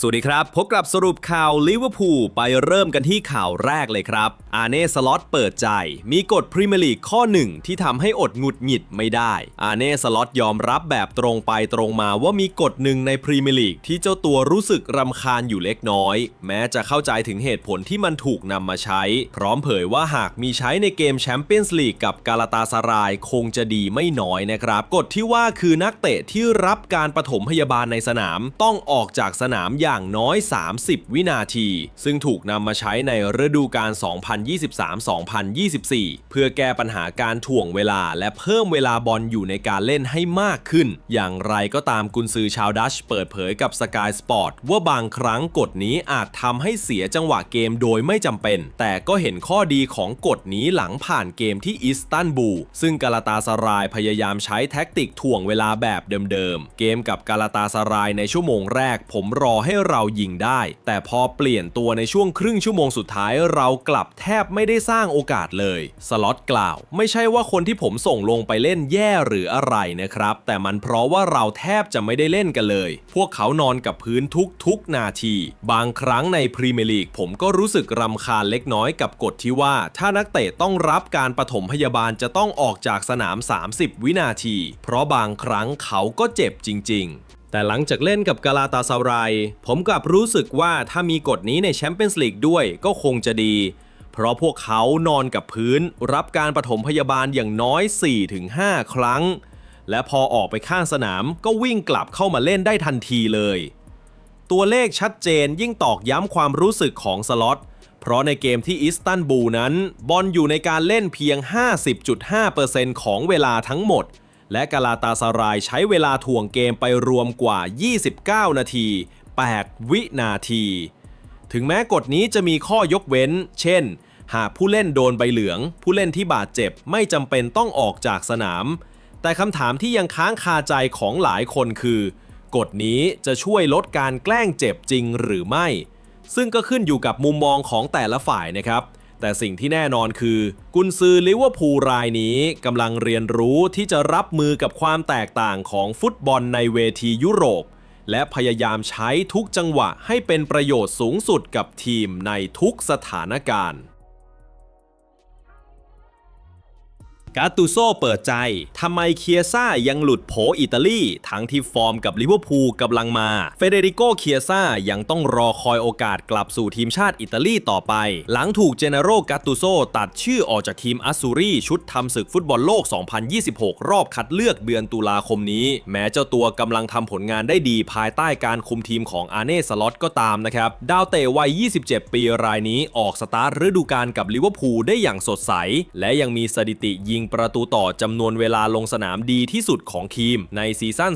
สวัสดีครับ พบกับสรุปข่าวลิเวอร์พูลไปเริ่มกันที่ข่าวแรกเลยครับ อาเน่สล็อตเปิดใจ มีกฎพรีเมียร์ลีกข้อหนึ่งที่ทำให้อดหงุดหงิดไม่ได้ อาเน่สล็อตยอมรับแบบตรงไปตรงมาว่ามีกฎหนึ่งในพรีเมียร์ลีกที่เจ้าตัวรู้สึกรำคาญอยู่เล็กน้อย แม้จะเข้าใจถึงเหตุผลที่มันถูกนำมาใช้ พร้อมเผยว่าหากมีใช้ในเกมแชมเปี้ยนส์ลีกกับกาลาตาสรายคงจะดีไม่น้อยนะครับกฎที่ว่าคือนักเตะที่รับการปฐมพยาบาลในสนาม ต้องออกจากสนามอย่อย่างน้อย 30 วินาที ซึ่งถูกนำมาใช้ในฤดูกาล 2023-2024 เพื่อแก้ปัญหาการถ่วงเวลาและเพิ่มเวลาบอลอยู่ในการเล่นให้มากขึ้น อย่างไรก็ตามกุนซือชาวดัชเปิดเผยกับ Sky Sport ว่าบางครั้งกฎนี้อาจทำให้เสียจังหวะเกมโดยไม่จำเป็น แต่ก็เห็นข้อดีของกฎนี้หลังผ่านเกมที่อิสตันบูลซึ่งกาลาตาสรายพยายามใช้แท็กติกถ่วงเวลาแบบเดิมๆ เกมกับกาลาตาสรายในชั่วโมงแรก ผมรอให้เรายิงได้ แต่พอเปลี่ยนตัวในช่วงครึ่งชั่วโมงสุดท้ายเรากลับแทบไม่ได้สร้างโอกาสเลย สล็อตกล่าว ไม่ใช่ว่าคนที่ผมส่งลงไปเล่นแย่หรืออะไรนะครับ แต่มันเพราะว่าเราแทบจะไม่ได้เล่นกันเลย พวกเขานอนกับพื้นทุกๆนาที บางครั้งในพรีเมียร์ลีกผมก็รู้สึกรำคาญเล็กน้อยกับกฎที่ว่า ถ้านักเตะต้องรับการปฐมพยาบาลจะต้องออกจากสนาม 30 วินาที เพราะบางครั้งเขาก็เจ็บจริง ๆ แต่หลังจากเล่นกับกาลาตาซารายผมกลับรู้สึกว่าถ้ามีกฎนี้ในแชมเปี้ยนส์ลีกด้วยก็คงจะดี เพราะพวกเขานอนกับพื้น รับการปฐมพยาบาลอย่างน้อย 4-5 ครั้ง และพอออกไปข้างสนามก็วิ่งกลับเข้ามาเล่นได้ทันทีเลย ตัวเลขชัดเจนยิ่งตอกย้ำความรู้สึกของสล็อตเพราะในเกมที่อิสตันบูลนั้น บอลอยู่ในการเล่นเพียง 50.5%ของเวลาทั้งหมด และกาลาตาสารายใช้เวลาถ่วงเกมไปรวมกว่า 29 นาที 8 วินาที ถึงแม้กฎนี้จะมีข้อยกเว้น เช่น หากผู้เล่นโดนใบเหลือง ผู้เล่นที่บาดเจ็บไม่จำเป็นต้องออกจากสนาม แต่คำถามที่ยังค้างคาใจของหลายคนคือ กฎนี้จะช่วยลดการแกล้งเจ็บจริงหรือไม่ ซึ่งก็ขึ้นอยู่กับมุมมองของแต่ละฝ่ายนะครับ แต่สิ่งที่แน่นอนคือกุนซือลิเวอร์พูลรายนี้กำลังเรียนรู้ที่จะรับมือกับความแตกต่างของฟุตบอลในเวทียุโรป และพยายามใช้ทุกจังหวะให้เป็นประโยชน์สูงสุดกับทีมในทุกสถานการณ์ กาตูโซเปิดใจ ทำไมเคียซ่ายังหลุดโผอิตาลี ทั้งที่ฟอร์มกับลิเวอร์พูลกำลังมา เฟเดริโกเคียซ่ายังต้องรอคอยโอกาสกลับสู่ทีมชาติอิตาลีต่อไป หลังถูกเจเนโรกาตูโซตัดชื่อออกจากทีมอัสซูรีชุดทำศึกฟุตบอลโลก 2026 รอบคัดเลือกเดือนตุลาคมนี้ แม้เจ้าตัวกำลังทำผลงานได้ดีภายใต้การคุมทีมของอาเน่สล็อตก็ตามนะครับ ดาวเตะวัย 27 ปีรายนี้ออกสตาร์ทฤดูกาลกับลิเวอร์พูลได้อย่างสดใส และยังมีสถิติยิงประตูต่อจำนวนเวลาลงสนามดีที่สุดของทีมในซีซั่น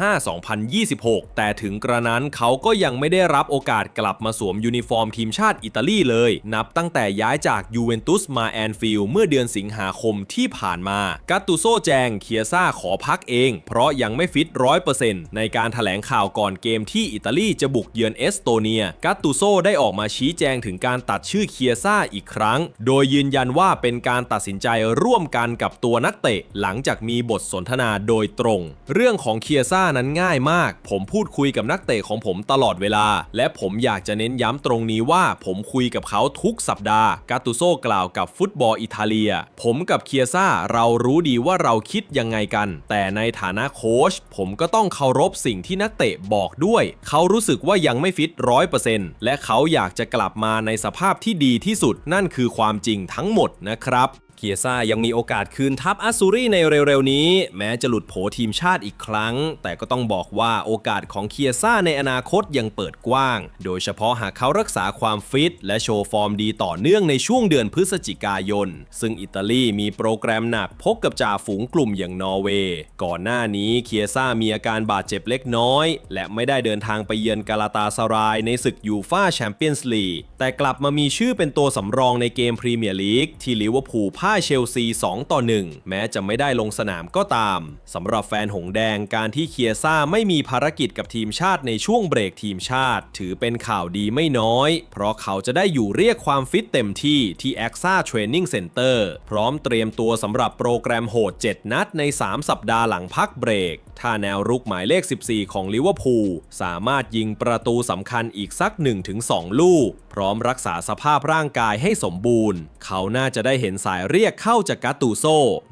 2025-2026 แต่ถึงกระนั้นเขาก็ยังไม่ได้รับโอกาสกลับมาสวมยูนิฟอร์มทีมชาติอิตาลีเลย นับตั้งแต่ย้ายจากยูเวนตุสมาแอนฟิลด์เมื่อเดือนสิงหาคมที่ผ่านมากัตตุโซแจงเคียซ่าขอพักเอง เพราะยังไม่ฟิตร้อยเปอร์เซ็นต์ในการถแถลงข่าวก่อนเกมที่อิตาลีจะบุกเยือนเอสโตเนียกัตตุโซได้ออกมาชี้แจงถึงการตัดชื่อเคียซ่าอีกครั้ง โดยยืนยันว่าเป็นการตัดสินใจร่ว่วมกันกับตัวนักเตะหลังจากมีบทสนทนาโดยตรง เรื่องของเคียซ่านั้นง่ายมาก ผมพูดคุยกับนักเตะของผมตลอดเวลา และผมอยากจะเน้นย้ำตรงนี้ว่าผมคุยกับเขาทุกสัปดาห์กาตุโซกล่าวกับฟุตบอลอิตาเลีย ผมกับเคียซ่าเรารู้ดีว่าเราคิดยังไงกัน แต่ในฐานะโค้ชผมก็ต้องเคารพสิ่งที่นักเตะบอกด้วย เขารู้สึกว่ายังไม่ฟิตร้อยเปอร์เซ็นต์และเขาอยากจะกลับมาในสภาพที่ดีที่สุดนั่นคือความจริงทั้งหมดนะครับ เคียซ่ายังมีโอกาสคืนทัพอัสซูรีในเร็วๆนี้ แม้จะหลุดโผทีมชาติอีกครั้ง แต่ก็ต้องบอกว่าโอกาสของเคียซ่าในอนาคตยังเปิดกว้าง โดยเฉพาะหากเขารักษาความฟิต และโชว์ฟอร์มดีต่อเนื่องในช่วงเดือนพฤศจิกายน ซึ่งอิตาลีมีโปรแกรมหนักพบกับจ่าฝูงกลุ่มอย่างนอร์เวย์ ก่อนหน้านี้เคียซ่ามีอาการบาดเจ็บเล็กน้อย และไม่ได้เดินทางไปเยือนกาลาตาสรายในศึกยูฟ่าแชมเปี้ยนส์ลีกแต่กลับมามีชื่อเป็นตัวสำรองในเกมพรีเมียร์ลีกที่ลิเวอร์พูลพ่ายเชลซี 2 ต่อ 1 แม้จะไม่ได้ลงสนามก็ตามสำหรับแฟนหงแดงการที่เคียซ่าไม่มีภารกิจกับทีมชาติในช่วงเบรกทีมชาติ ถือเป็นข่าวดีไม่น้อย เพราะเขาจะได้อยู่เรียกความฟิตเต็มที่ที่แอคซ่าเทรนนิ่งเซ็นเตอร์พร้อมเตรียมตัวสำหรับโปรแกรมโหด 7 นัดใน 3 สัปดาห์หลังพักเบรก ถ้าแนวรุกหมายเลข 14 ของลิเวอร์พูลสามารถยิงประตูสำคัญอีกสัก 1-2 ลูก พร้อมรักษาสภาพร่างกายให้สมบูรณ์ เขาน่าจะได้เห็นสายเรียกเข้าจากกาตูโซ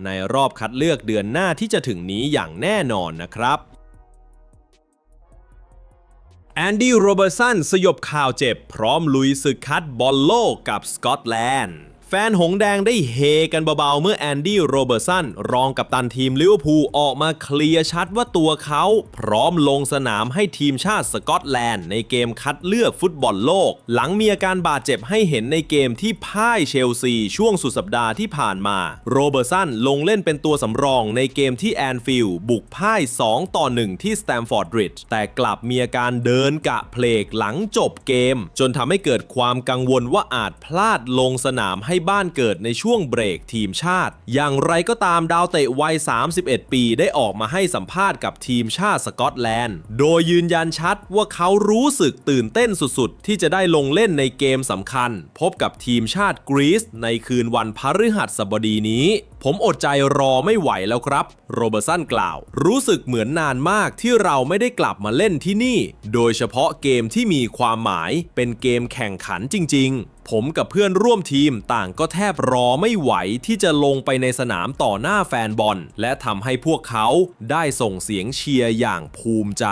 ในรอบคัดเลือกเดือนหน้าที่จะถึงนี้อย่างแน่นอนนะครับแอนดี้โรเบอร์สันสยบข่าวเจ็บ พร้อมลุยศึกคัดบอลโลกกับสกอตแลนด์ แฟนหงแดงได้เฮกันเบาๆ เมื่อแอนดี้โรเบอร์สันรองกับตันทีมลิเวอร์พูลออกมาเคลียร์ชัดว่าตัวเขาพร้อมลงสนามให้ทีมชาติสกอตแลนด์ในเกมคัดเลือกฟุตบอลโลก หลังมีอาการบาดเจ็บให้เห็นในเกมที่พ่ายเชลซีช่วงสุดสัปดาห์ที่ผ่านมาโรเบอร์สันลงเล่นเป็นตัวสำรองในเกมที่แอนฟิลด์บุกพ่าย 2 ต่อ 1 ที่สแตมฟอร์ดบริดจ์แต่กลับมีอาการเดินกะเพลกหลังจบเกม จนทำให้เกิดความกังวลว่าอาจพลาดลงสนามให้บ้านเกิดในช่วงเบรกทีมชาติ อย่างไรก็ตามดาวเตะวัย 31 ปีได้ออกมาให้สัมภาษณ์กับทีมชาติสกอตแลนด์ โดยยืนยันชัดว่าเขารู้สึกตื่นเต้นสุดๆ ที่จะได้ลงเล่นในเกมสำคัญ พบกับทีมชาติกรีซในคืนวันพฤหัสบดีนี้ผมอดใจรอไม่ไหวแล้วครับ โรเบอร์สันกล่าว รู้สึกเหมือนนานมากที่เราไม่ได้กลับมาเล่นที่นี่ โดยเฉพาะเกมที่มีความหมายเป็นเกมแข่งขันจริง ๆ ผมกับเพื่อนร่วมทีมต่างก็แทบรอไม่ไหวที่จะลงไปในสนามต่อหน้าแฟนบอล และทำให้พวกเขาได้ส่งเสียงเชียร์อย่างภูมิใจ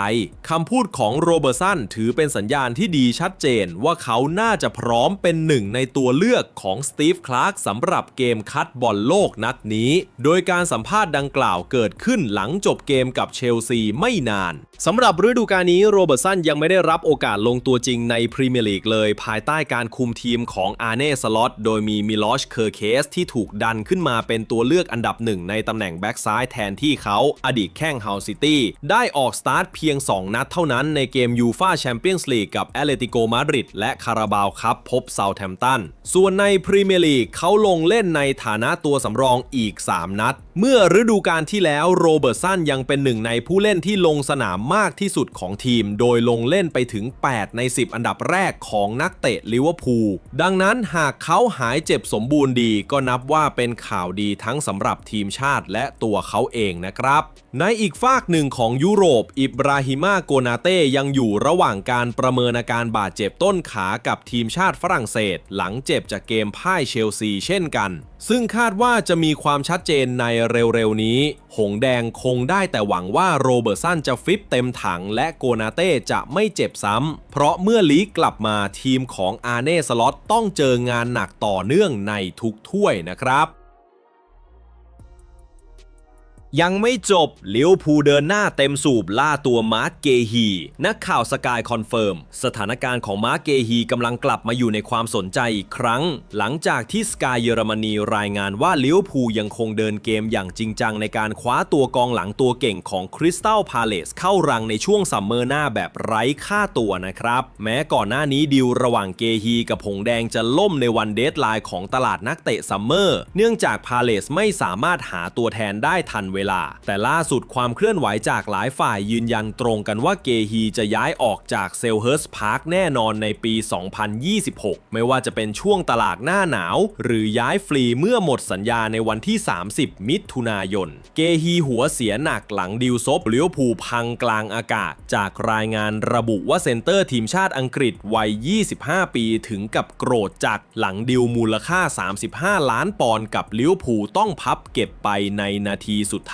คำพูดของโรเบอร์สันถือเป็นสัญญาณที่ดีชัดเจนว่าเขาน่าจะพร้อมเป็นหนึ่งในตัวเลือกของสตีฟคลาร์กสำหรับเกมคัดบอลโลกนัดนี้ โดยการสัมภาษณ์ดังกล่าวเกิดขึ้นหลังจบเกมกับเชลซีไม่นานสำหรับฤดูกาลนี้โรเบิร์สันยังไม่ได้รับโอกาสลงตัวจริงในพรีเมียร์ลีกเลย ภายใต้การคุมทีมของอาร์เน่สล็อตโดยมีมิลอชเคอร์เคสที่ถูกดันขึ้นมาเป็นตัวเลือกอันดับหนึ่งในตำแหน่งแบ็กซ้ายแทนที่เขาอดีตแข้งเฮาซิตี้ได้ออกสตาร์ทเพียง 2 นัดเท่านั้นในเกมยูฟาแชมเปี้ยนส์ลีกกับแอตเลติโกมาดริดและคาราบาวคัพพบเซาแธมป์ตัน ส่วนในพรีเมียร์ลีกเขาลงเล่นในฐานะตัวสำรองอีก 3 นัด เมื่อฤดูกาลที่แล้วโรเบิร์ตสันยังเป็นหนึ่งในผู้เล่นที่ลงสนามมากที่สุดของทีม โดยลงเล่นไปถึง 8 ใน 10 อันดับแรกของนักเตะลิเวอร์พูลดังนั้นหากเขาหายเจ็บสมบูรณ์ดีก็นับว่าเป็นข่าวดีทั้งสำหรับทีมชาติและตัวเขาเองนะครับ ในอีกฝากหนึ่งของยุโรป อิบราฮิมาโกนาเต้ยังอยู่ระหว่างการประเมินอาการบาดเจ็บต้นขากับทีมชาติฝรั่งเศส หลังเจ็บจากเกมพ่ายเชลซีเช่นกัน ซึ่งคาดว่าจะมีความชัดเจนในเร็วๆนี้ หงแดงคงได้แต่หวังว่าโรเบิร์ตสันจะฟิตเต็มถัง และโกนาเต้จะไม่เจ็บซ้ำเพราะเมื่อลีกกลับมาทีมของอาเน่สล็อตต้องเจองานหนักต่อเนื่องในทุกถ้วยนะครับ ยังไม่จบเลิเวอร์พูเดินหน้าเต็มสูบล่าตัวมาร์กเกฮี นักข่าวสกายคอนเฟิร์ม สถานการณ์ของมาร์กเกฮีกำลังกลับมาอยู่ในความสนใจอีกครั้ง หลังจากที่สกายเยอรมนีรายงานว่าเลิเวอร์พูยังคงเดินเกมอย่างจริงจังในการคว้าตัวกองหลังตัวเก่งของคริสตัลพาเลสเข้ารังในช่วงซัมเมอร์หน้าแบบไร้ค่าตัวนะครับ แม้ก่อนหน้านี้ดีลระหว่างเกฮีกับหงแดงจะล่มในวันเดทไลน์ของตลาดนักเตะซัมเมอร์เนื่องจากพาเลสไม่สามารถหาตัวแทนได้ทันเวลา แต่ล่าสุดความเคลื่อนไหวจากหลายฝ่ายยืนยันตรงกันว่าเกฮีจะย้ายออกจากเซลเฮิร์สพาร์คแน่นอนในปี 2026 ไม่ว่าจะเป็นช่วงตลาดหน้าหนาว หรือย้ายฟรีเมื่อหมดสัญญาในวันที่ 30 มิถุนายน เกฮีหัวเสียหนักหลังดิวซบเลี้ยวผูพังกลางอากาศ จากรายงานระบุว่าเซนเตอร์ทีมชาติอังกฤษวัย 25 ปีถึงกับโกรธจัดหลังดิวมูลค่า 35 ล้านปอนด์กับลิเวอร์พูต้องพับเก็บไปในนาทีสุดท้าย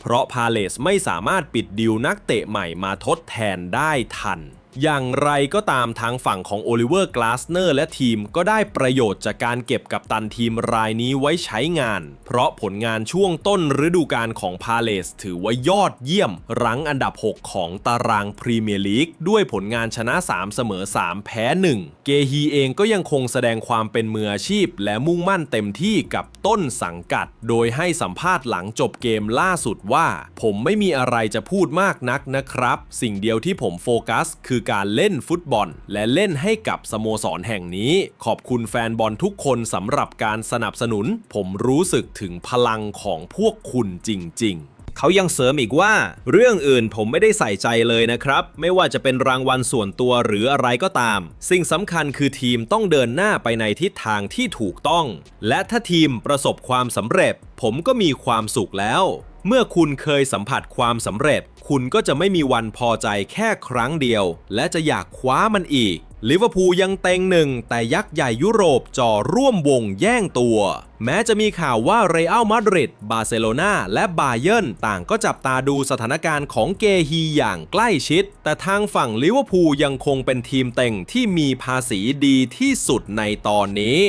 เพราะพาเลสไม่สามารถปิดดิวนักเตะใหม่มาทดแทนได้ทัน อย่างไรก็ตามทางฝั่งของโอลิเวอร์กลาสเนอร์และทีมก็ได้ประโยชน์จากการเก็บกับตันทีมรายนี้ไว้ใช้งาน เพราะผลงานช่วงต้นฤดูกาลของพาเลสถือว่ายอดเยี่ยม รั้งอันดับ 6 ของตารางพรีเมียร์ลีกด้วยผลงานชนะ 3 เสมอ 3 แพ้ 1 เกฮีเองก็ยังคงแสดงความเป็นมืออาชีพ และมุ่งมั่นเต็มที่กับต้นสังกัด โดยให้สัมภาษณ์หลังจบเกมล่าสุดว่า ผมไม่มีอะไรจะพูดมากนักนะครับ สิ่งเดียวที่ผมโฟกัส คือการเล่นฟุตบอล และเล่นให้กับสโมสรแห่งนี้ ขอบคุณแฟนบอลทุกคนสำหรับการสนับสนุน ผมรู้สึกถึงพลังของพวกคุณจริง ๆเขายังเสริมอีกว่า เรื่องอื่นผมไม่ได้ใส่ใจเลยนะครับ ไม่ว่าจะเป็นรางวัลส่วนตัวหรืออะไรก็ตาม สิ่งสำคัญคือทีมต้องเดินหน้าไปในทิศทางที่ถูกต้อง และถ้าทีมประสบความสำเร็จ ผมก็มีความสุขแล้ว เมื่อคุณเคยสัมผัสความสำเร็จ คุณก็จะไม่มีวันพอใจแค่ครั้งเดียว และจะอยากคว้ามันอีกลิเวอร์พูลยังเต็งหนึ่ง แต่ยักษ์ใหญ่ยุโรปจ่อร่วมวงแย่งตัว แม้จะมีข่าวว่าเรอัลมาดริดบาร์เซโลนาและบาเยิร์นต่างก็จับตาดูสถานการณ์ของเกฮีอย่างใกล้ชิด แต่ทางฝั่งลิเวอร์พูลยังคงเป็นทีมเต็งที่มีภาษีดีที่สุดในตอนนี้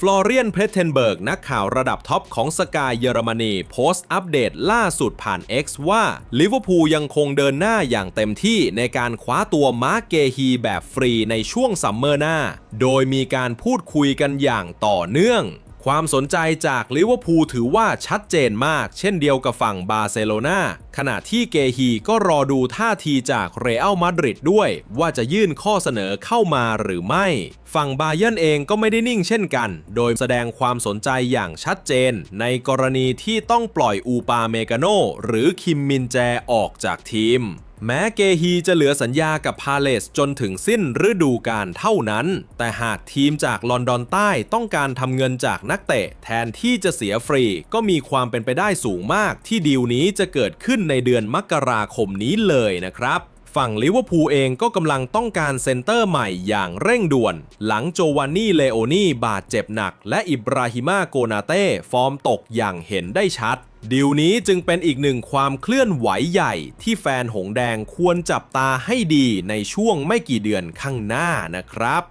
ฟลอเรียน เพรเทนเบิร์ก นักข่าวระดับท็อปของสกายเยอรมนี โพสต์อัปเดตล่าสุดผ่าน X ว่าลิเวอร์พูลยังคงเดินหน้าอย่างเต็มที่ในการคว้าตัวมาร์เกฮีแบบฟรีในช่วงซัมเมอร์หน้า โดยมีการพูดคุยกันอย่างต่อเนื่อง ความสนใจจากลิเวอร์พูลถือว่าชัดเจนมาก เช่นเดียวกับฝั่งบาร์เซโลนาขณะที่เกฮีก็รอดูท่าทีจากเรอัลมาดริดด้วย ว่าจะยื่นข้อเสนอเข้ามาหรือไม่ ฝั่งบาเยนเองก็ไม่ได้นิ่งเช่นกัน โดยแสดงความสนใจอย่างชัดเจน ในกรณีที่ต้องปล่อยอูปาเมกาโนหรือคิมมินแจออกจากทีม แม้เกฮีจะเหลือสัญญากับพาเลสจนถึงสิ้นฤดูกาลเท่านั้น แต่หากทีมจากลอนดอนใต้ต้องการทำเงินจากนักเตะ แทนที่จะเสียฟรี ก็มีความเป็นไปได้สูงมาก ที่ดีลนี้จะเกิดขึ้นในเดือนมกราคมนี้เลยนะครับฝั่งลิเวอร์พูลเองก็กำลังต้องการเซนเตอร์ใหม่อย่างเร่งด่วน หลังโจวานนี่เลโอนี่บาดเจ็บหนัก และอิบราฮิมาโกนาเต้ฟอร์มตกอย่างเห็นได้ชัด ดีลนี้จึงเป็นอีกหนึ่งความเคลื่อนไหวใหญ่ที่แฟนหงแดงควรจับตาให้ดีในช่วงไม่กี่เดือนข้างหน้านะครับ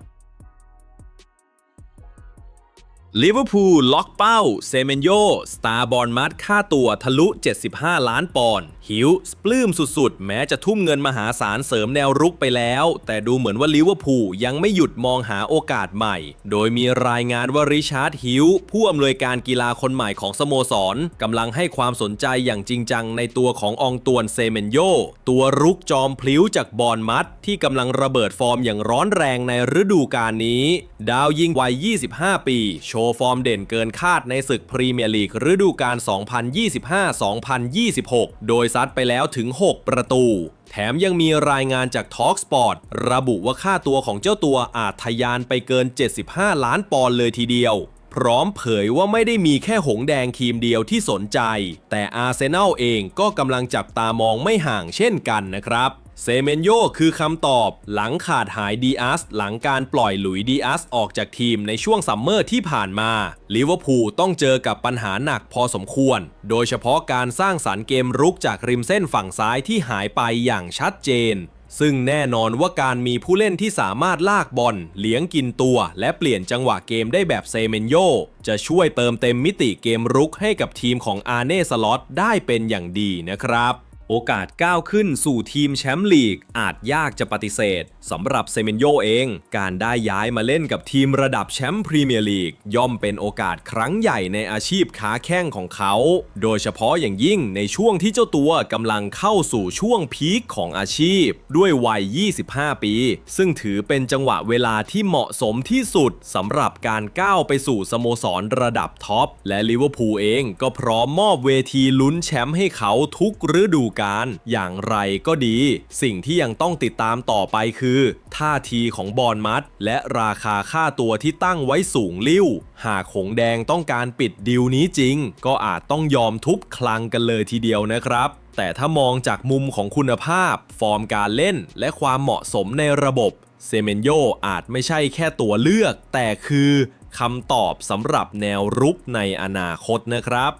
ลิเวอร์พูลล็อกเป้า เซเมนโย สตาร์บอลมัดค่าตัวทะลุ 75 ล้านปอนด์หิวสปลื้มสุดๆ แม้จะทุ่มเงินมหาศาลเสริมแนวรุกไปแล้ว แต่ดูเหมือนว่าลิเวอร์พูลยังไม่หยุดมองหาโอกาสใหม่ โดยมีรายงานว่าริชาร์ดฮิวผู้อำนวยการกีฬาคนใหม่ของสโมสรกำลังให้ความสนใจอย่างจริงจังในตัวของอองตวนเซเมนโย ตัวรุกจอมพลิ้วจากบอลมัดที่กำลังระเบิดฟอร์มอย่างร้อนแรงในฤดูกาลนี้ ดาวยิงวัย 25 ปีโชว์ฟอร์มเด่นเกินคาดในศึกพรีเมียร์ลีกฤดูกาล 2025-2026 โดยซัดไปแล้วถึง 6 ประตู แถมยังมีรายงานจาก Talksport ระบุว่าค่าตัวของเจ้าตัวอาจทะยานไปเกิน 75 ล้านปอนด์เลยทีเดียวพร้อมเผยว่าไม่ได้มีแค่หงแดงทีมเดียวที่สนใจ แต่อาร์เซนอลเองก็กำลังจับตามองไม่ห่างเช่นกันนะครับ เซเมนโยคือคำตอบ หลังขาดหายดีอาสหลังการปล่อยหลุยดีอาสออกจากทีมในช่วงซัมเมอร์ที่ผ่านมาลิเวอร์พูลต้องเจอกับปัญหาหนักพอสมควร โดยเฉพาะการสร้างสารรค์เกมรุกจากริมเส้นฝั่งซ้ายที่หายไปอย่างชัดเจน ซึ่งแน่นอนว่าการมีผู้เล่นที่สามารถลากบอลเลี้ยงกินตัวและเปลี่ยนจังหวะเกมได้แบบเซเมนโยจะช่วยเติมเต็มมิติเกมรุกให้กับทีมของอาร์เน่สล็อตได้เป็นอย่างดีนะครับ โอกาสก้าวขึ้นสู่ทีมแชมป์ลีก อาจยากจะปฏิเสธสำหรับเซเมนโยเอง การได้ย้ายมาเล่นกับทีมระดับแชมป์พรีเมียร์ลีก ย่อมเป็นโอกาสครั้งใหญ่ในอาชีพค้าแข้งของเขา โดยเฉพาะอย่างยิ่งในช่วงที่เจ้าตัวกำลังเข้าสู่ช่วงพีคของอาชีพ ด้วยวัย 25 ปี ซึ่งถือเป็นจังหวะเวลาที่เหมาะสมที่สุดสำหรับการก้าวไปสู่สโมสรระดับท็อปและลิเวอร์พูลเองก็พร้อมมอบเวทีลุ้นแชมป์ให้เขาทุกฤดูกาลอย่างไรก็ดี สิ่งที่ยังต้องติดตามต่อไปคือ ท่าทีของบอลมัด และราคาค่าตัวที่ตั้งไว้สูงลิ่วหากหงแดงต้องการปิดดิวนี้จริง ก็อาจต้องยอมทุบคลังกันเลยทีเดียวนะครับแต่ถ้ามองจากมุมของคุณภาพ ฟอร์มการเล่น และความเหมาะสมในระบบ เซเมนโยอาจไม่ใช่แค่ตัวเลือก แต่คือคำตอบสำหรับแนวรุกในอนาคตนะครับ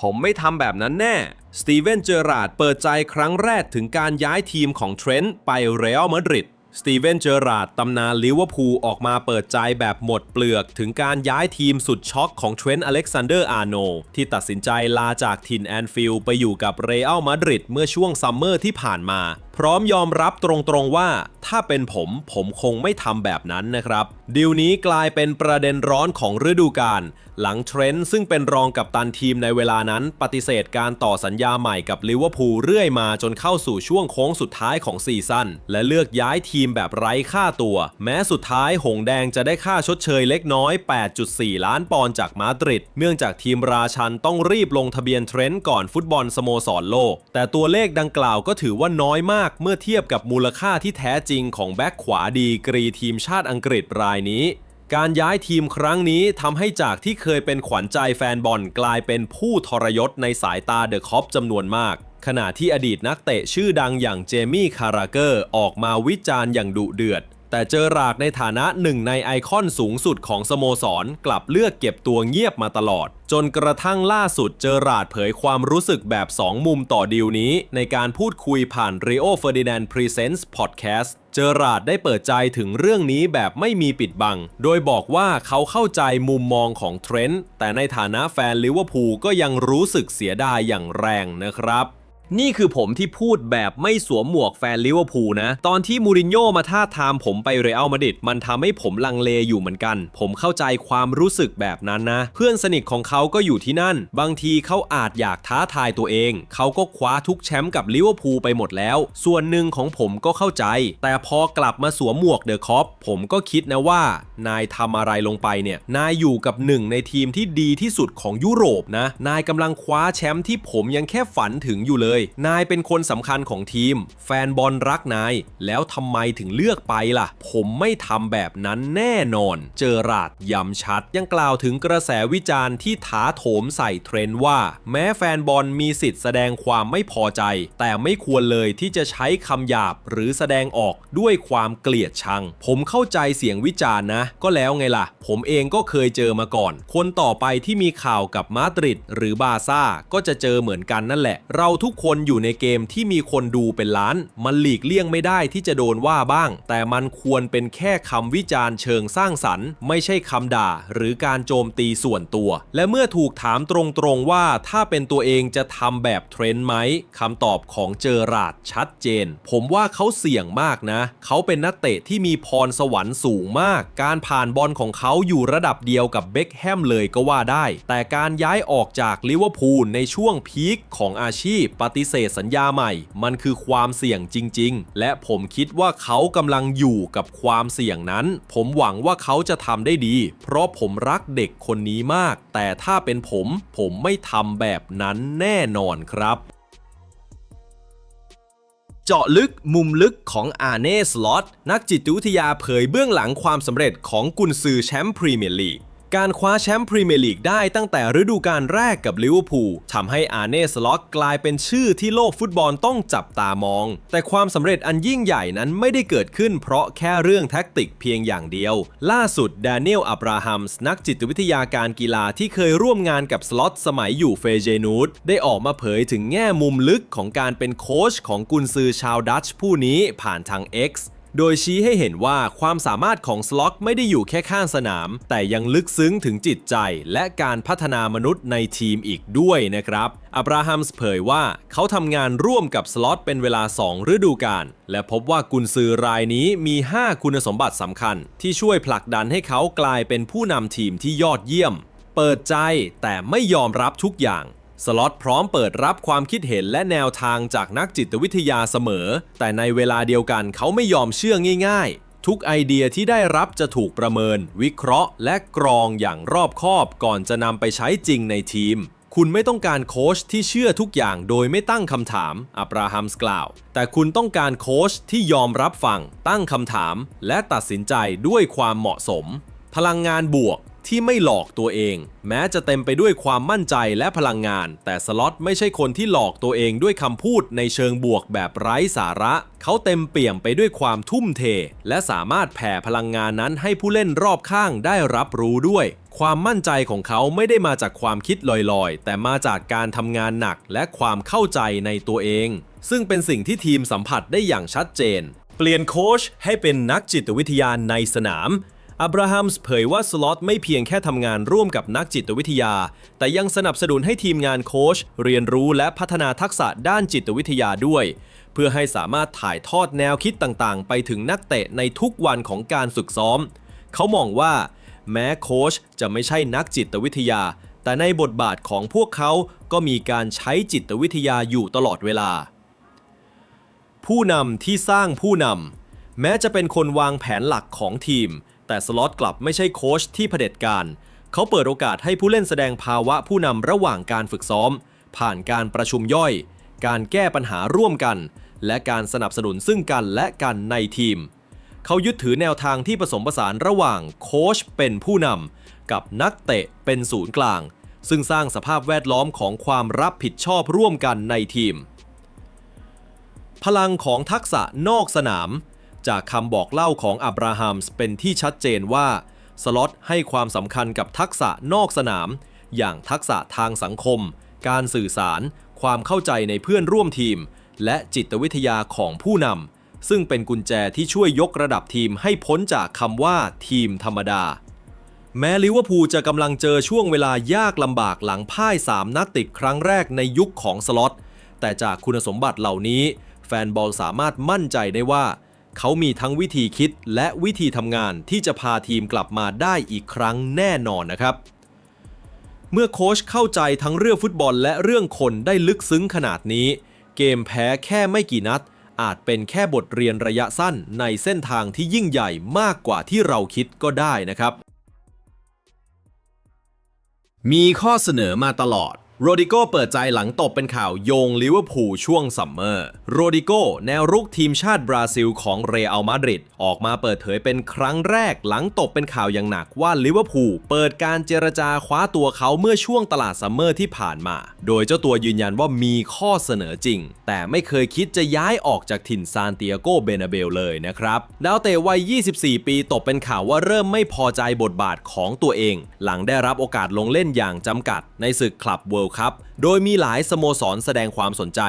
ผมไม่ทำแบบนั้นแน่ สตีเวนเจอราร์ดเปิดใจครั้งแรกถึงการย้ายทีมของเทรนต์ไปเรอัลมาดริดสตีเวนเจอราร์ดตำนานลิเวอร์พูลออกมาเปิดใจแบบหมดเปลือกถึงการย้ายทีมสุดช็อกของเทรนต์อเล็กซานเดอร์อาร์โนที่ตัดสินใจลาจากถิ่นแอนฟิลด์ไปอยู่กับเรอัลมาดริดเมื่อช่วงซัมเมอร์ที่ผ่านมาพร้อมยอมรับตรงๆว่า ถ้าเป็นผมผมคงไม่ทำแบบนั้นนะครับดีลนี้กลายเป็นประเด็นร้อนของฤดูกาลหลังเทรนต์ซึ่งเป็นรองกับตันทีมในเวลานั้น ปฏิเสธการต่อสัญญาใหม่กับลิเวอร์พูลเรื่อยมาจนเข้าสู่ช่วงโค้งสุดท้ายของซีซั่นและเลือกย้ายทีมแบบไร้ค่าตัว แม้สุดท้ายหงแดงจะได้ค่าชดเชยเล็กน้อย 8.4 ล้านปอนด์จากมาดริดเนื่องจากทีมราชันต้องรีบลงทะเบียนเทรนต์ก่อนฟุตบอลสโมสรโลก แต่ตัวเลขดังกล่าวก็ถือว่าน้อยมากเมื่อเทียบกับมูลค่าที่แท้จริงของแบ็คขวาดีกรีทีมชาติอังกฤษรายนี้ การย้ายทีมครั้งนี้ทำให้จากที่เคยเป็นขวัญใจแฟนบอลกลายเป็นผู้ทรยศในสายตาเดอะคอปจำนวนมาก ขณะที่อดีตนักเตะชื่อดังอย่างเจมี่คาราเกอร์ออกมาวิจารณ์อย่างดุเดือด แต่เจอราร์ดในฐานะหนึ่งในไอคอนสูงสุดของสโมสร กลับเลือกเก็บตัวเงียบมาตลอด จนกระทั่งล่าสุดเจอราร์ดเผยความรู้สึกแบบ 2 มุมต่อดีลนี้ ในการพูดคุยผ่าน Rio Ferdinand Presents Podcast เจอราร์ดได้เปิดใจถึงเรื่องนี้แบบไม่มีปิดบัง โดยบอกว่าเขาเข้าใจมุมมองของเทรนต์แต่ในฐานะแฟนลิเวอร์พูลก็ยังรู้สึกเสียดายอย่างแรงนะครับ นี่คือผมที่พูดแบบไม่สวมหมวกแฟนลิเวอร์พูลนะ ตอนที่มูรินโญ่มาท่าทามผมไปเรอัลมาดริดมันทำให้ผมลังเลอยู่เหมือนกัน ผมเข้าใจความรู้สึกแบบนั้นนะ เพื่อนสนิทของเขาก็อยู่ที่นั่น บางทีเขาอาจอยากท้าทายตัวเอง เขาก็คว้าทุกแชมป์กับลิเวอร์พูลไปหมดแล้ว ส่วนหนึ่งของผมก็เข้าใจ แต่พอกลับมาสวมหมวกเดอะคอปผมก็คิดนะว่า นายทำอะไรลงไปเนี่ย นายอยู่กับหนึ่งในทีมที่ดีที่สุดของยุโรปนะ นายกำลังคว้าแชมป์ที่ผมยังแค่ฝันถึงอยู่เลยนายเป็นคนสำคัญของทีม แฟนบอลรักนาย แล้วทำไมถึงเลือกไปล่ะ ผมไม่ทำแบบนั้นแน่นอน เจอราดย้ำชัด ยังกล่าวถึงกระแสวิจารณ์ที่ถาโถมใส่เทรนด์ว่า แม้แฟนบอลมีสิทธิ์แสดงความไม่พอใจ แต่ไม่ควรเลยที่จะใช้คำหยาบหรือแสดงออกด้วยความเกลียดชัง ผมเข้าใจเสียงวิจารณ์นะ ก็แล้วไงล่ะ ผมเองก็เคยเจอมาก่อน คนต่อไปที่มีข่าวกับมาดริดหรือบาร์ซ่าก็จะเจอเหมือนกันนั่นแหละ เราทุกคนนอยู่ในเกมที่มีคนดูเป็นล้าน มันหลีกเลี่ยงไม่ได้ที่จะโดนว่าบ้าง แต่มันควรเป็นแค่คำวิจารณ์เชิงสร้างสรรค์ ไม่ใช่คำด่า หรือการโจมตีส่วนตัว และเมื่อถูกถามตรงๆว่าถ้าเป็นตัวเองจะทำแบบเทรนด์ไหมคำตอบของเจอราดชัดเจน ผมว่าเขาเสี่ยงมากนะ เขาเป็นนักเตะที่มีพรสวรรค์สูงมาก การผ่านบอลของเขาอยู่ระดับเดียวกับเบ็คแฮมเลยก็ว่าได้ แต่การย้ายออกจากลิเวอร์พูลในช่วงพีคของอาชีพปฏิเสธสัญญาใหม่ มันคือความเสี่ยงจริง ๆ และผมคิดว่าเขากำลังอยู่กับความเสี่ยงนั้น ผมหวังว่าเขาจะทำได้ดี เพราะผมรักเด็กคนนี้มาก แต่ถ้าเป็นผม ผมไม่ทำแบบนั้นแน่นอนครับเจาะลึกมุมลึกของอาเน่สล็อตนักจิตวิทยาเผยเบื้องหลังความสำเร็จของกุนซือแชมป์พรีเมียร์ลีก การคว้าแชมป์พรีเมียร์ลีกได้ตั้งแต่ฤดูกาลแรกกับลิเวอร์พูลทำให้อาเน่สล็อตกลายเป็นชื่อที่โลกฟุตบอลต้องจับตามอง แต่ความสำเร็จอันยิ่งใหญ่นั้นไม่ได้เกิดขึ้นเพราะแค่เรื่องแท็กติกเพียงอย่างเดียว ล่าสุดแดเนียลอับราฮัมส์นักจิตวิทยาการกีฬาที่เคยร่วมงานกับสล็อตสมัยอยู่เฟเจนูดได้ออกมาเผยถึงแง่มุมลึกของการเป็นโค้ชของกุนซือชาวดัตช์ผู้นี้ผ่านทาง X โดยชี้ให้เห็นว่าความสามารถของสล็อตไม่ได้อยู่แค่ข้างสนาม แต่ยังลึกซึ้งถึงจิตใจ และการพัฒนามนุษย์ในทีมอีกด้วยนะครับ อับราฮัมส์เผยว่าเขาทำงานร่วมกับสล็อตเป็นเวลา 2 ฤดูกาลและพบว่ากุนซือรายนี้มี 5 คุณสมบัติสำคัญ ที่ช่วยผลักดันให้เขากลายเป็นผู้นำทีมที่ยอดเยี่ยม เปิดใจแต่ไม่ยอมรับทุกอย่าง สล็อตพร้อมเปิดรับความคิดเห็นและแนวทางจากนักจิตวิทยาเสมอ แต่ในเวลาเดียวกันเขาไม่ยอมเชื่อง่าย ๆ ทุกไอเดียที่ได้รับจะถูกประเมิน วิเคราะห์ และกรองอย่างรอบคอบ ก่อนจะนำไปใช้จริงในทีม คุณไม่ต้องการโค้ชที่เชื่อทุกอย่างโดยไม่ตั้งคำถาม อับราฮัมส์กล่าว แต่คุณต้องการโค้ชที่ยอมรับฟัง ตั้งคำถาม และตัดสินใจด้วยความเหมาะสม พลังงานบวก ที่ไม่หลอกตัวเอง แม้จะเต็มไปด้วยความมั่นใจและพลังงาน แต่สล็อตไม่ใช่คนที่หลอกตัวเองด้วยคำพูดในเชิงบวกแบบไร้สาระ เขาเต็มเปี่ยมไปด้วยความทุ่มเท และสามารถแผ่พลังงานนั้นให้ผู้เล่นรอบข้างได้รับรู้ด้วย ความมั่นใจของเขาไม่ได้มาจากความคิดลอยๆ แต่มาจากการทำงานหนักและความเข้าใจในตัวเอง ซึ่งเป็นสิ่งที่ทีมสัมผัสได้อย่างชัดเจน เปลี่ยนโค้ชให้เป็นนักจิตวิทยาในสนาม อับราฮัมส์เผยว่าสล็อตไม่เพียงแค่ทำงานร่วมกับนักจิตวิทยา แต่ยังสนับสนุนให้ทีมงานโค้ชเรียนรู้และพัฒนาทักษะด้านจิตวิทยาด้วย เพื่อให้สามารถถ่ายทอดแนวคิดต่างๆ ไปถึงนักเตะในทุกวันของการฝึกซ้อม เขามองว่า แม้โค้ชจะไม่ใช่นักจิตวิทยา แต่ในบทบาทของพวกเขาก็มีการใช้จิตวิทยาอยู่ตลอดเวลา ผู้นำที่สร้างผู้นำแม้จะเป็นคนวางแผนหลักของทีม แต่สล็อตกลับไม่ใช่โค้ชที่เผด็จการ เขาเปิดโอกาสให้ผู้เล่นแสดงภาวะผู้นำระหว่างการฝึกซ้อม ผ่านการประชุมย่อย การแก้ปัญหาร่วมกัน และการสนับสนุนซึ่งกันและกันในทีม เขายึดถือแนวทางที่ผสมผสานระหว่างโค้ชเป็นผู้นำกับนักเตะเป็นศูนย์กลาง ซึ่งสร้างสภาพแวดล้อมของความรับผิดชอบร่วมกันในทีม พลังของทักษะนอกสนาม จากคำบอกเล่าของอับราฮัมส์เป็นที่ชัดเจนว่า สล็อตให้ความสำคัญกับทักษะนอกสนาม อย่างทักษะทางสังคม การสื่อสาร ความเข้าใจในเพื่อนร่วมทีม และจิตวิทยาของผู้นำซึ่งเป็นกุญแจที่ช่วยยกระดับทีมให้พ้นจากคำว่าทีมธรรมดา แม้ลิเวอร์พูลจะกำลังเจอช่วงเวลายากลำบากหลังพ่าย 3 นัดติดครั้งแรกในยุคของสล็อตแต่จากคุณสมบัติเหล่านี้ แฟนบอลสามารถมั่นใจได้ว่า เขามีทั้งวิธีคิดและวิธีทำงานที่จะพาทีมกลับมาได้อีกครั้งแน่นอนนะครับ เมื่อโค้ชเข้าใจทั้งเรื่องฟุตบอลและเรื่องคนได้ลึกซึ้งขนาดนี้ เกมแพ้แค่ไม่กี่นัด อาจเป็นแค่บทเรียนระยะสั้นในเส้นทางที่ยิ่งใหญ่มากกว่าที่เราคิดก็ได้นะครับ มีข้อเสนอมาตลอด โรดิโกเปิดใจหลังตบเป็นข่าวโยงลิเวอร์พูลช่วงซัมเมอร์ โรดิโกแนวรุกทีมชาติบราซิลของเรอัลมาดริดออกมาเปิดเผยเป็นครั้งแรกหลังตบเป็นข่าวอย่างหนักว่าลิเวอร์พูลเปิดการเจรจาคว้าตัวเขาเมื่อช่วงตลาดซัมเมอร์ที่ผ่านมา โดยเจ้าตัวยืนยันว่ามีข้อเสนอจริง แต่ไม่เคยคิดจะย้ายออกจากถิ่นซานติอาโกเบนาเบลเลยนะครับดาวเตะวัย 24 ปีตกเป็นข่าวว่าเริ่มไม่พอใจบทบาทของตัวเอง หลังได้รับโอกาสลงเล่นอย่างจำกัดในศึกคลับเวิลด์คัพโดยมีหลายสโมสรแสดงความสนใจ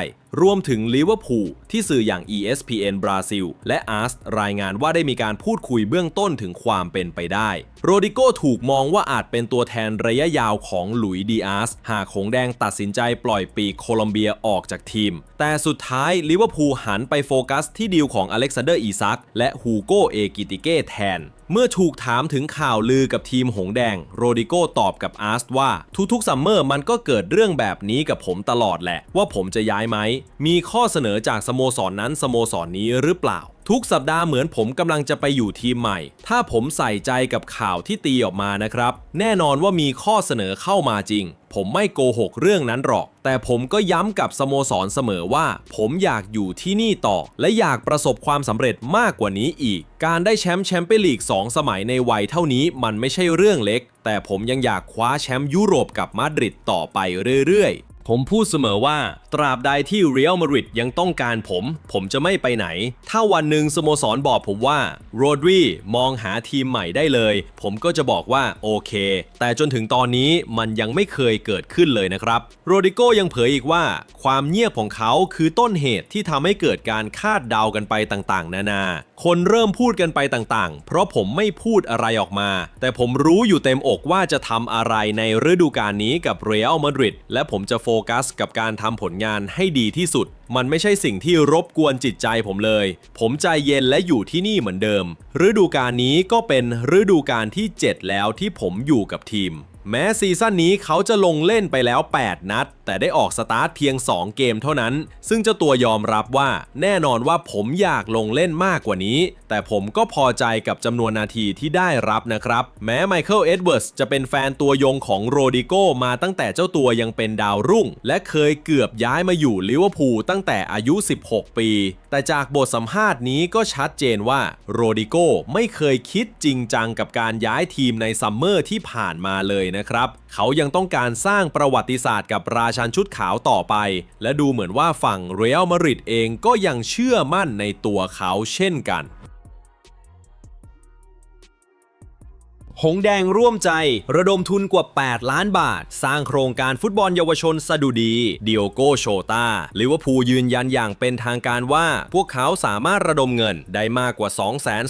รวมถึงลิเวอร์พูลที่สื่ออย่าง ESPN บราซิล และ AS รายงานว่าได้มีการพูดคุยเบื้องต้นถึงความเป็นไปได้ โรดิโกถูกมองว่าอาจเป็นตัวแทนระยะยาวของหลุยส์ดีอาร์สหากหงแดงตัดสินใจปล่อยปีโคลอมเบียออกจากทีม แต่สุดท้ายลิเวอร์พูลหันไปโฟกัสที่ดีลของอเล็กซานเดอร์อีซักและฮูโกเอกิติเก้แทน เมื่อถูกถามถึงข่าวลือกับทีมหงแดง โรดิโกตอบกับอาร์สว่า ทุกๆซัมเมอร์มันก็เกิดเรื่องแบบนี้กับผมตลอดแหละ ว่าผมจะย้ายไหม มีข้อเสนอจากสโมสรนนั้นสโมสรนนี้หรือเปล่า ทุกสัปดาห์เหมือนผมกำลังจะไปอยู่ทีมใหม่ ถ้าผมใส่ใจกับข่าวที่ตีออกมานะครับ แน่นอนว่ามีข้อเสนอเข้ามาจริง ผมไม่โกหกเรื่องนั้นหรอก แต่ผมก็ย้ำกับสโมสรเสมอว่า ผมอยากอยู่ที่นี่ต่อ และอยากประสบความสำเร็จมากกว่านี้อีก การได้แชมป์แชมเปี้ยนลีก 2 สมัยในวัยเท่านี้มันไม่ใช่เรื่องเล็ก แต่ผมยังอยากคว้าแชมป์ยุโรปกับมาดริดต่อไปเรื่อยๆ ผมพูดเสมอว่า ตราบใดที่เรอัลมาดริดยังต้องการผม ผมจะไม่ไปไหน ถ้าวันหนึ่งสโมสรบอกผมว่าโรดรีมองหาทีมใหม่ได้เลย ผมก็จะบอกว่าโอเค แต่จนถึงตอนนี้มันยังไม่เคยเกิดขึ้นเลยนะครับ โรดิโกยังเผยอีกว่า ความเงียบของเขาคือต้นเหตุที่ทำให้เกิดการคาดเดากันไปต่างๆ นานา คนเริ่มพูดกันไปต่างๆ เพราะผมไม่พูดอะไรออกมา แต่ผมรู้อยู่เต็มอกว่าจะทำอะไรในฤดูกาลนี้กับเรอัลมาดริดและผมจะโฟกัสกับการทำผลงานให้ดีที่สุด มันไม่ใช่สิ่งที่รบกวนจิตใจผมเลย ผมใจเย็นและอยู่ที่นี่เหมือนเดิม ฤดูกาลนี้ก็เป็นฤดูกาลที่ 7 แล้วที่ผมอยู่กับทีม แม้ซีซั่นนี้เขาจะลงเล่นไปแล้ว 8 นัดแต่ได้ออกสตาร์ทเพียง 2 เกมเท่านั้น ซึ่งเจ้าตัวยอมรับว่าแน่นอนว่าผมอยากลงเล่นมากกว่านี้ แต่ผมก็พอใจกับจำนวนนาทีที่ได้รับนะครับ แม้ไมเคิลเอ็ดเวิร์สจะเป็นแฟนตัวยงของโรดิโกมาตั้งแต่เจ้าตัวยังเป็นดาวรุ่ง และเคยเกือบย้ายมาอยู่ลิเวอร์พูลตั้งแต่อายุ 16 ปี แต่จากบทสัมภาษณ์นี้ก็ชัดเจนว่าโรดิโกไม่เคยคิดจริงจังกับการย้ายทีมในซัมเมอร์ที่ผ่านมาเลยนะครับ เขายังต้องการสร้างประวัติศาสตร์กับราชันชุดขาวต่อไป และดูเหมือนว่าฝั่งเรอัลมาดริดเองก็ยังเชื่อมั่นในตัวเขาเช่นกัน หงแดงร่วมใจ ระดมทุนกว่า 8 ล้านบาท สร้างโครงการฟุตบอลเยาวชนสะดุดีเดียโกโชตาลิเวอร์พูลยืนยันอย่างเป็นทางการว่า พวกเขาสามารถระดมเงินได้มากกว่า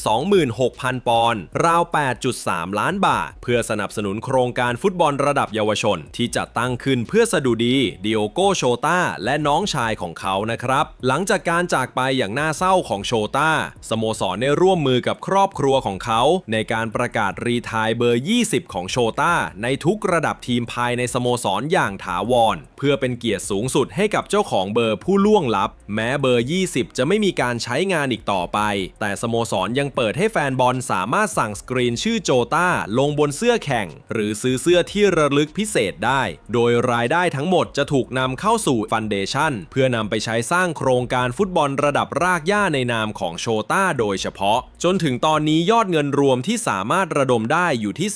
226,000 ปอนด์ราว 8.3 ล้านบาท เพื่อสนับสนุนโครงการฟุตบอลระดับเยาวชน ที่จัดตั้งขึ้นเพื่อสะดุดีเดียโกโชตาและน้องชายของเขานะครับ หลังจากการจากไปอย่างน่าเศร้าของโชตาสโมสรได้ร่วมมือกับครอบครัวของเขา ในการประกาศรีททายเบอร์ 20 ของโชต้า ในทุกระดับทีมภายในสโมสรอย่างถาวร เพื่อเป็นเกียรติสูงสุดให้กับเจ้าของเบอร์ผู้ล่วงลับ แม้เบอร์ 20 จะไม่มีการใช้งานอีกต่อไป แต่สโมสรยังเปิดให้แฟนบอลสามารถสั่งสกรีนชื่อโจต้า ลงบนเสื้อแข่ง หรือซื้อเสื้อที่ระลึกพิเศษได้ โดยรายได้ทั้งหมดจะถูกนำเข้าสู่ฟันเดชั่นเพื่อนำไปใช้สร้างโครงการฟุตบอลระดับรากหญ้าในนามของโชต้าโดยเฉพาะ จนถึงตอนนี้ยอดเงินรวมที่สามารถระดมได้อยู่ที่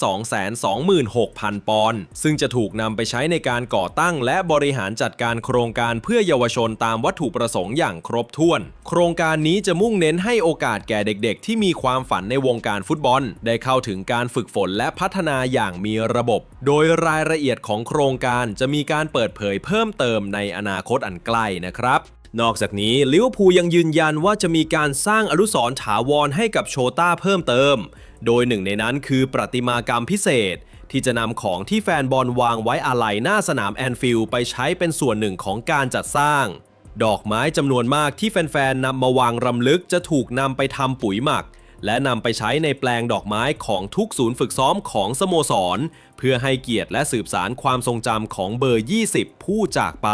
226,000 ปอนด์ซึ่งจะถูกนำไปใช้ในการก่อตั้งและบริหารจัดการโครงการเพื่อเยาวชนตามวัตถุประสงค์อย่างครบถ้วน โครงการนี้จะมุ่งเน้นให้โอกาสแก่เด็กๆ ที่มีความฝันในวงการฟุตบอล ได้เข้าถึงการฝึกฝนและพัฒนาอย่างมีระบบ โดยรายละเอียดของโครงการจะมีการเปิดเผยเพิ่มเติมในอนาคตอันใกล้นะครับนอกจากนี้ลิเวอร์พูลยังยืนยันว่าจะมีการสร้างอนุสรถาวรให้กับโชต้าเพิ่มเติม โดยหนึ่งในนั้นคือประติมากรรมพิเศษ ที่จะนำของที่แฟนบอลวางไว้อาลัยหน้าสนามแอนฟิลด์ไปใช้เป็นส่วนหนึ่งของการจัดสร้าง ดอกไม้จำนวนมากที่แฟนๆนำมาวางรำลึกจะถูกนำไปทำปุ๋ยหมัก และนำไปใช้ในแปลงดอกไม้ของทุกศูนย์ฝึกซ้อมของสโมสร เพื่อให้เกียรติและสืบสารความทรงจำของเบอร์ 20 ผู้จากไป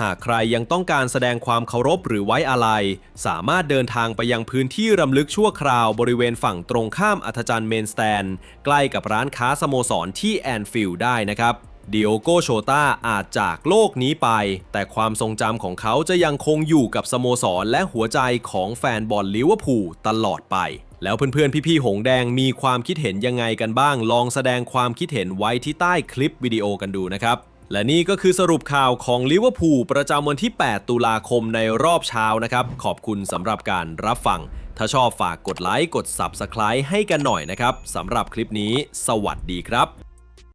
หากใครยังต้องการแสดงความเคารพหรือไว้อาลัย สามารถเดินทางไปยังพื้นที่รำลึกชั่วคราวบริเวณฝั่งตรงข้ามอัธจันทร์เมนสแตน ใกล้กับร้านค้าสโมสรที่แอนฟิลด์ได้นะครับดิโอโกโชตาอาจจากโลกนี้ไป แต่ความทรงจำของเขาจะยังคงอยู่กับสโมสรและหัวใจของแฟนบอลลิเวอร์พูลตลอดไป แล้วเพื่อนๆ พี่ๆ หงแดงมีความคิดเห็นยังไงกันบ้าง ลองแสดงความคิดเห็นไว้ที่ใต้คลิปวิดีโอกันดูนะครับ และนี่ก็คือสรุปข่าวของลิเวอร์พูลประจำวันที่ 8 ตุลาคมในรอบเช้านะครับ ขอบคุณสำหรับการรับฟัง ถ้าชอบฝากกดไลค์ กด Subscribe ให้กันหน่อยนะครับสำหรับคลิปนี้ สวัสดีครับ